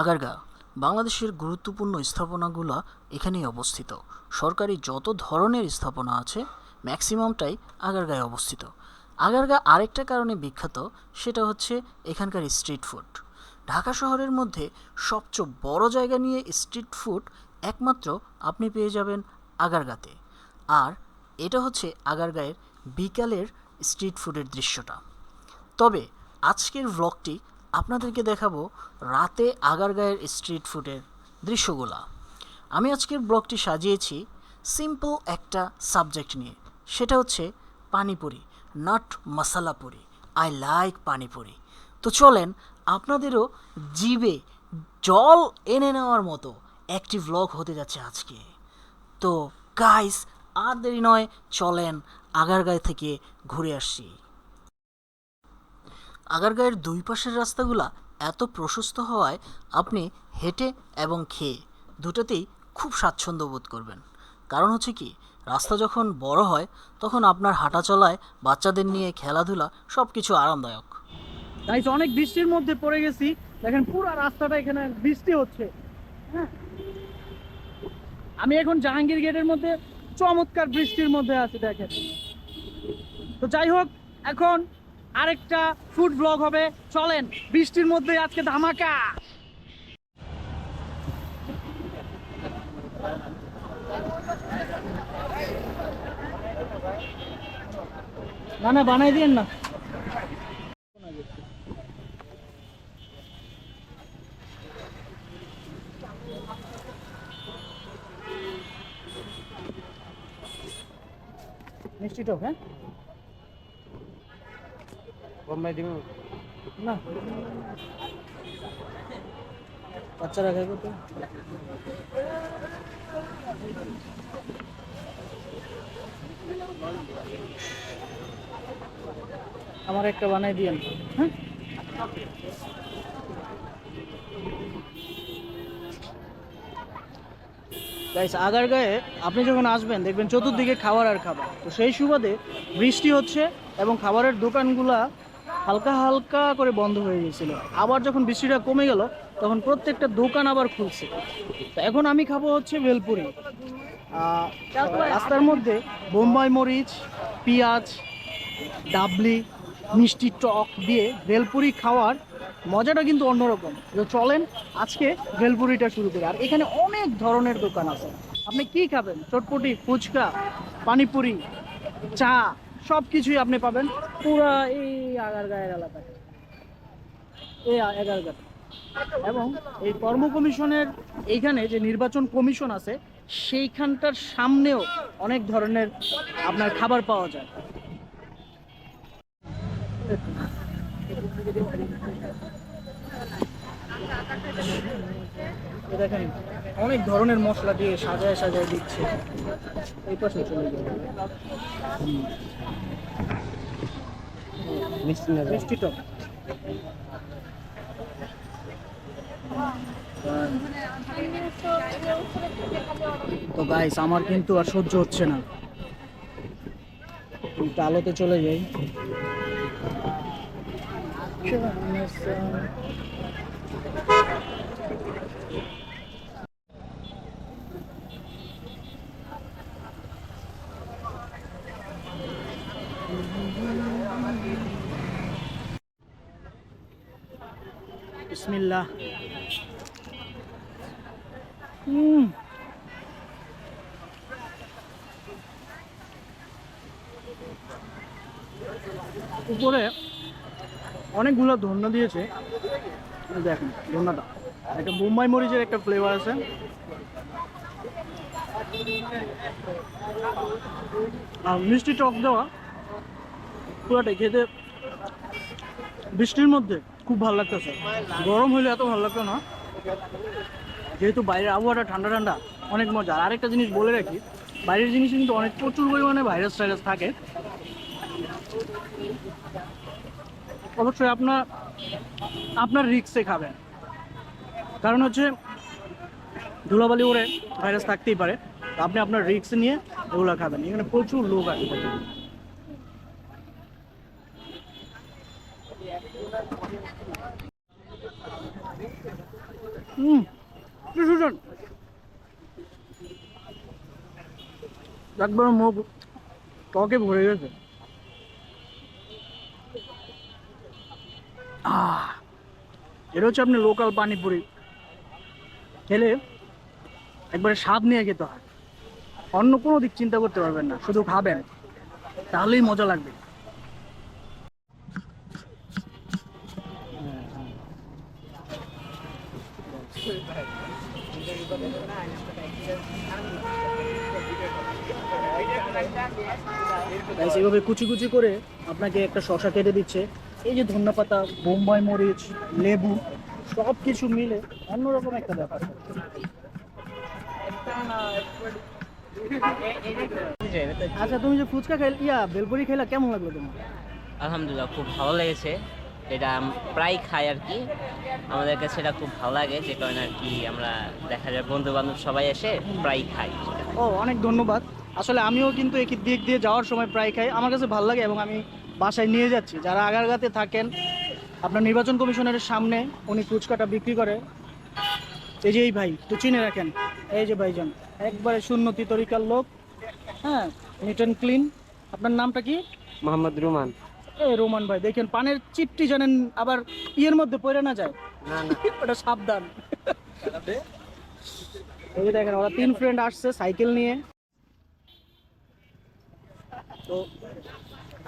আগারগা, বাংলাদেশের গুরুত্বপূর্ণ স্থাপনাগুলো এখানেই অবস্থিত। সরকারি যত ধরনের স্থাপনা আছে, ম্যাক্সিমামটাই আগারগায় অবস্থিত। আগারগা আরেকটা কারণে বিখ্যাত, সেটা হচ্ছে এখানকার স্ট্রিট ফুড। ঢাকা শহরের মধ্যে সবচেয়ে বড় জায়গা নিয়ে স্ট্রিট ফুড একমাত্র আপনি পেয়ে যাবেন আগারগাতে। আর এটা হচ্ছে আগারগাঁয়ের বিকালের স্ট্রিট ফুডের দৃশ্যটা। তবে আজকের ভ্লগটি আপনাদেরকে দেখাবো রাতে আগারগাঁয়ের স্ট্রিট ফুডের দৃশ্যগুলা। আমি আজকের ব্লগটি সাজিয়েছি সিম্পল একটা সাবজেক্ট নিয়ে। সেটা হচ্ছে panipuri not masala puri I like panipuri. তো চলেন আপনাদেরও জিবে জল এনে নেওয়ার মতো একটি ভ্লগ হতে যাচ্ছে আজকে। তো গাইস আর দেরি নয়, চলেন আগারগাঁয় থেকে ঘুরে আসছি আগারগাঁয়ের দুই পাশের রাস্তাগুলা এত প্রশস্ত হওয়ায় আপনি হেঁটে এবং খেয়ে দুটোতেই খুব স্বাচ্ছন্দ্য বোধ করবেন। কারণ হচ্ছে কি, রাস্তা যখন বড় হয়, তখন আপনার হাঁটা চলায় বাচ্চাদের নিয়ে খেলাধুলা সব কিছু আরামদায়ক। তাই অনেক বৃষ্টির মধ্যে পড়ে গেছি, দেখেন পুরো রাস্তাটা এখানে বৃষ্টি হচ্ছে। হ্যাঁ। আমি এখন জাহাঙ্গীর গেটের মধ্যে চমৎকার বৃষ্টির মধ্যে আছি, দেখেন। তো যাই হোক, এখন আরেকটা ফুড ব্লগ হবে। চলেন, বৃষ্টির মধ্যে আজকে ধামাকা। না না, বানাই দিয়েন না। মিষ্টি টক হ্যাঁ? বোম্বাই দিব। না। বাচ্চারা খাইব তো আমার একটা বানাই দিয়েন হ্যাঁ? গাইস আপনি যখন আসবেন, দেখবেন চতুর্দিকে খাবার আর খাবার। তো সেই সুবাদে বৃষ্টি হচ্ছে এবং খাবারের দোকানগুলা হালকা হালকা করে বন্ধ হয়ে গেছিল। আবার যখন বৃষ্টিটা কমে গেল, তখন প্রত্যেকটা দোকান আবার খুলছে। তো এখন আমি খাব হচ্ছে ভেলপুরি। রাস্তার মধ্যে বোম্বাই মরিচ, পেঁয়াজ, ডাবলি, মিষ্টি টক দিয়ে ভেলপুরি খাওয়ার মজাটা কিন্তু অন্যরকম। তো চলেন আজকে ভেলপুরিটা শুরু করি। আর এখানে অনেক ধরনের দোকান আছে। আপনি কি খাবেন? চটপটি, ফুচকা, পানিপুরি, চা সব কিছুই আপনি পাবেন। পুরা এই আগারগাঁয়ের এলাকায়। এই আগারগাঁ এবং এই কর্ম কমিশনের এইখানে যে নির্বাচন কমিশন আছে সেইখানটার সামনেও অনেক ধরনের আপনার খাবার পাওয়া যায়। দেখেন অনেক ধরনের মশলা দিয়ে সাজায় সাজায় দিচ্ছে। এই পাশে চলে যাবে মিষ্টি টক। তো গাইস আমার কিন্তু আর সহ্য হচ্ছে না। একটু আলোতে চলে যাই। বিসমিল্লাহ। হুম। উপরে অনেকগুলো ধন্য দিয়েছে। দেখেন ধন্যটা একটা বোম্বাই মরিচের একটা ফ্লেভার আছে। আর মিষ্টি টক দেওয়া, পুরোটাই খেতে বৃষ্টির মধ্যে খুব ভালো লাগতেছে। গরম হইলে এত ভালো লাগতো না। যেহেতু বাইরের আবহাওয়াটা ঠান্ডা ঠান্ডা, অনেক মজা। আর আরেকটা জিনিস বলে রাখি, বাইরের জিনিসে কিন্তু অনেক প্রচুর পরিমাণে ভাইরাস টাইরাস থাকে। অবশ্যই আপনার আপনার রিক্সে খাবেন। কারণ হচ্ছে, ধুলাবালি ওড়ে ভাইরাস থাকতেই পারে। আপনি আপনার রিক্স নিয়ে ওগুলো খাবেন। এখানে প্রচুর লোক আছে। হুম একবার মুখ টকে ভরে গেছে। এটা হচ্ছে আপনি লোকাল পানিপুরি। খেলে একবারে স্বাদ নিয়ে খেতে হয়। অন্য কোনো দিক চিন্তা করতে পারবেন না, শুধু খাবেন। তাহলেই মজা লাগবে। এইভাবে কুচি কুচি করে আপনাকে একটা শশা কেটে দিচ্ছে। এই যে ধন্যা পাতা বোম্বাই মরিচ লেবু সব কিছু মিলে অন্যরকম একটা ব্যাপার। আচ্ছা তুমি যে ফুচকা খাই ইয়া বেলপুরি খাইলা কেমন লাগল তোমার? আলহামদুলিল্লাহ খুব ভালো লেগেছে। এটা প্রায় খাই আর কি। আমাদের কাছে এটা খুব ভালো লাগে যে কারণে আর কি আমরা দেখা যায় বন্ধু বান্ধব সবাই এসে প্রায় খাই। ও অনেক ধন্যবাদ। আসলে আমিও কিন্তু এই দিক দিয়ে যাওয়ার সময় প্রায় খাই। আমার কাছে ভালো লাগে এবং আমি বাসায় নিয়ে যাচ্ছি। যারা আগারগাতে থাকেন আপনার নির্বাচন কমিশনের সামনে উনি ফুচকাটা বিক্রি করে। এই যে এই ভাই একটু চিনে রাখেন। এই যে ভাইজান একবারে শূন্যতি তরিকার লোক। হ্যাঁ নিট অ্যান্ড ক্লিন আপনার নামটা কি? মোহাম্মদ রুমান। এই রোমান ভাই দেখেন পানের চিপটি জানেন আবার ইয়ের মধ্যে পড়ে না যায়? না না। ওটা সাবধান। এই দেখেন ওরা তিন ফ্রেন্ড আসছে সাইকেল নিয়ে। তো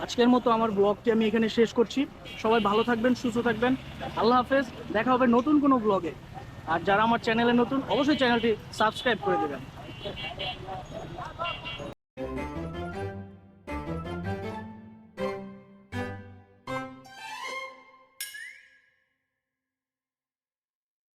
আজকের মতো আমার ব্লগটি আমি এখানে শেষ করছি। সবাই ভালো থাকবেন, সুস্থ থাকবেন। আল্লাহ হাফেজ। দেখা হবে নতুন কোনো ব্লগে। আর যারা আমার চ্যানেলে নতুন, অবশ্যই চ্যানেলটি সাবস্ক্রাইব করে দেবেন।